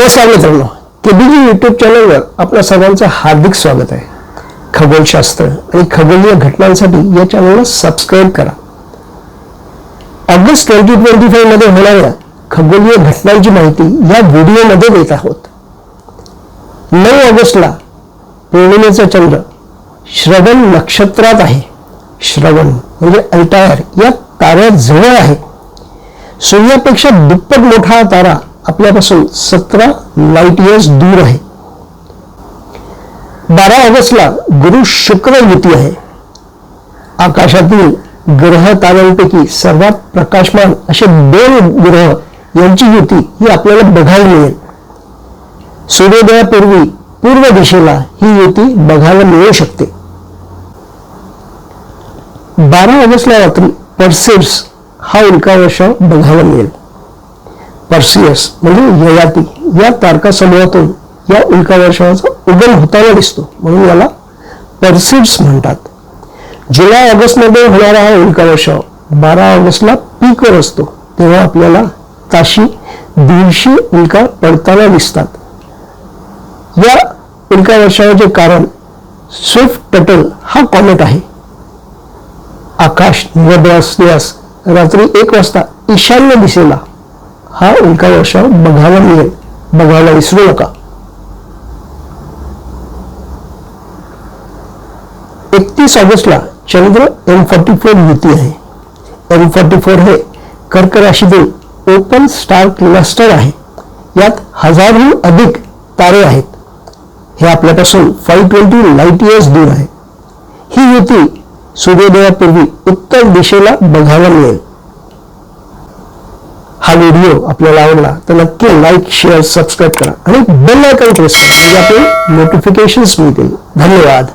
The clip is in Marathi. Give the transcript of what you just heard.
नमस्कार मित्रांनो जी युट्यूब चॅनलवर आपल्या सर्वांचं हार्दिक स्वागत आहे. खगोलशास्त्र आणि खगोलीय घटनांसाठी या चॅनलला सबस्क्राईब करा. ऑगस्ट ट्वेंटी ट्वेंटी फाईव्हमध्ये होणाऱ्या खगोलीय घटनांची माहिती या व्हिडिओमध्ये देत आहोत. नऊ ऑगस्टला पौर्णिमेचा चंद्र श्रवण नक्षत्रात आहे. श्रवण म्हणजे अल्टायर या ताऱ्याजवळ आहे. सूर्यापेक्षा दुप्पट मोठा तारा आपल्यापासून सतरा लाइट इयर्स दूर आहे. बारा ऑगस्टला गुरु शुक्र युती आहे. आकाशातील ग्रह ताऱ्यांपैकी सर्वात प्रकाशमान असे दोन ग्रह यांची युती ही आपल्याला बघायला मिळेल. सूर्योदयापूर्वी पूर्व दिशेला ही युती बघायला मिळू शकते. बारा ऑगस्टला रात्री पर्सेप्स हा उल्कावर्षाव बघायला मिळेल. पर्सियस. म्हणजे ययाती या तारका समूहातून या उल्कावर्षावाचा उगम होताना दिसतो. म्हणून याला पर्सिड्स म्हणतात. जुलै ऑगस्टमध्ये होणारा हा उल्का वर्षाव बारा ऑगस्टला पीकवर असतो. तेव्हा आपल्याला ताशी दीडशे उल्का पडताना दिसतात. या उल्का वर्षावाचे कारण स्विफ्ट टटल हा कॉमेट आहे. आकाश निरभ्र असल्यास रात्री एक वाजता ईशान्य दिशेला हा उल्का वर्षाव बघायला मिळेल. बघायला विसरू नका. एकतीस ऑगस्टला चंद्र एम फॉर्टी फोर युती आहे. एम फॉर्टी फोर हे कर्क राशीतील ओपन स्टार क्लस्टर आहे. यात हजारहून अधिक तारे आहेत. हे आपल्यापासून फाईव्ह ट्वेंटी लाइट इयर्स दूर आहे. ही युती सूर्योदयापूर्वी उत्तर दिशेला बघायला मिळेल. हा व्हिडिओ आपल्याला आवडला तर नक्की लाईक शेअर सबस्क्राईब करा. आणि बेल आयकॉन प्रेस करा. म्हणजे आपले नोटिफिकेशन्स मिळतील. धन्यवाद.